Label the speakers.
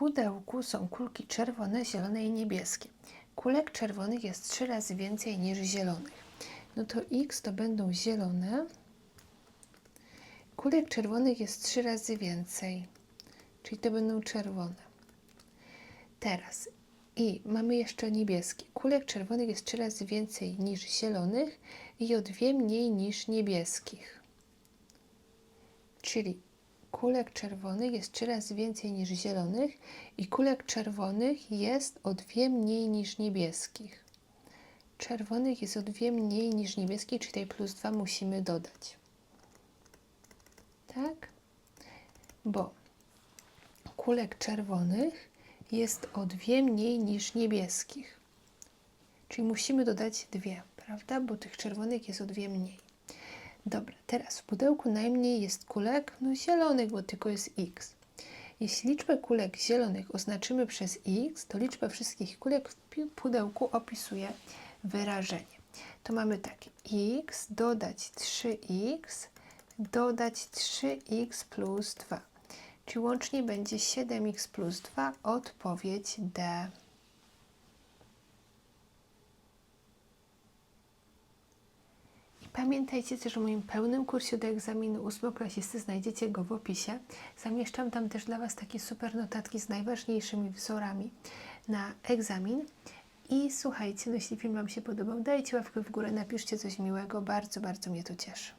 Speaker 1: pudełku są kulki czerwone, zielone i niebieskie. Kulek czerwonych jest trzy razy więcej niż zielonych. No to x to będą zielone. Kulek czerwonych jest trzy razy więcej, czyli to będą czerwone. Teraz i mamy jeszcze niebieskie. Kulek czerwonych jest trzy razy więcej niż zielonych i o dwie mniej niż niebieskich. Czyli kulek czerwonych jest trzy razy więcej niż zielonych i kulek czerwonych jest o dwie mniej niż niebieskich. Czerwonych jest o dwie mniej niż niebieskich, czyli tej plus dwa musimy dodać. Tak? Bo kulek czerwonych jest o dwie mniej niż niebieskich. Czyli musimy dodać dwie, prawda? Bo tych czerwonych jest o dwie mniej. Dobra, teraz w pudełku najmniej jest kulek no zielonych, bo tylko jest x. Jeśli liczbę kulek zielonych oznaczymy przez x, to liczbę wszystkich kulek w pudełku opisuje wyrażenie. To mamy tak, x dodać 3x dodać 3x plus 2. Czyli łącznie będzie 7x plus 2, odpowiedź D. pamiętajcie też o moim pełnym kursie do egzaminu ósmoklasisty, znajdziecie go w opisie. Zamieszczam tam też dla Was takie super notatki z najważniejszymi wzorami na egzamin. I słuchajcie, no jeśli film Wam się podobał, dajcie łapkę w górę, napiszcie coś miłego, bardzo, bardzo mnie to cieszy.